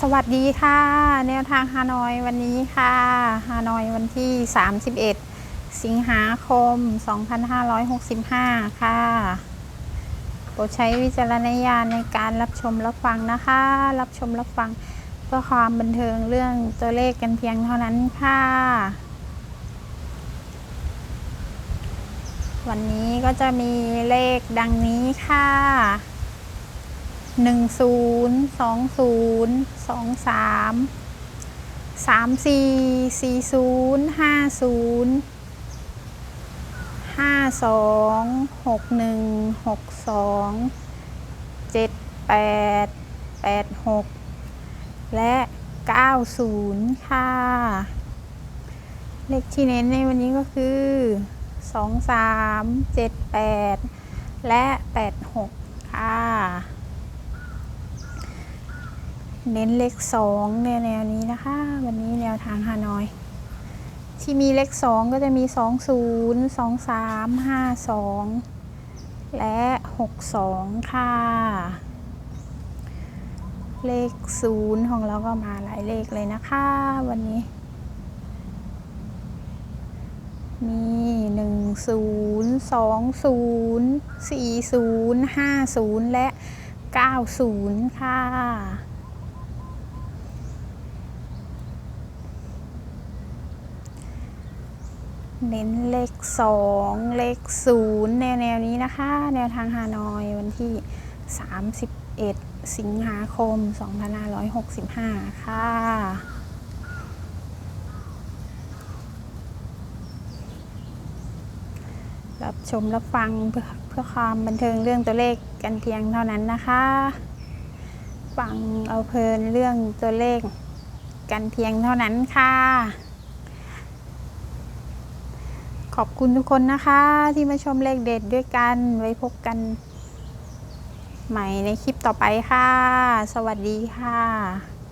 สวัสดีค่ะ แนวทางฮานอยวันนี้ค่ะฮานอยวันที่ 31 สิงหาคม 2565 ค่ะโปรดใช้วิจารณญาณในการรับชมรับฟังนะคะ รับชมรับฟังเพื่อความบันเทิงเรื่องตัวเลขกันเพียงเท่านั้นค่ะ วันนี้ก็จะมีเลขดังนี้ค่ะ หนึ่งศูนย์สองศูนย์สองสามสามสี่สี่ศูนย์ห้าศูนย์ห้าสองหกหนึ่งหกสองเจ็ดแปดแปดหกและเก้าศูนย์ค่ะ เลขที่เน้นในวันนี้ก็คือสองสามเจ็ดแปดและแปดหกค่ะ เน้นเลขสองในแนวนี้นะคะ วันนี้แนวทางฮานอย ที่มีเลขสองก็จะมีสองศูนย์สองสามห้าสองและหกสองค่ะ เลขศูนย์ของเราก็มาหลายเลขเลยนะคะ วันนี้ มีหนึ่งศูนย์สองศูนย์สี่ศูนย์ห้าศูนย์และเก้าศูนย์ค่ะ เน้นเลขสองเลขศูนย์แนวแนวนี้นะคะ แนวทางฮานอยวันที่ 31 สิงหาคม 2565 ค่ะรับชมรับฟังเพื่อเพื่อความบันเทิงเรื่องตัวเลขกันเพียงเท่านั้นนะคะ ฟังเอาเพลินเรื่องตัวเลขกันเพียงเท่านั้นค่ะ ขอบคุณทุกคนนะคะที่มาชมเลขเด็ดด้วยกันไว้พบกัน ใหม่ในคลิปต่อไปค่ะ สวัสดีค่ะ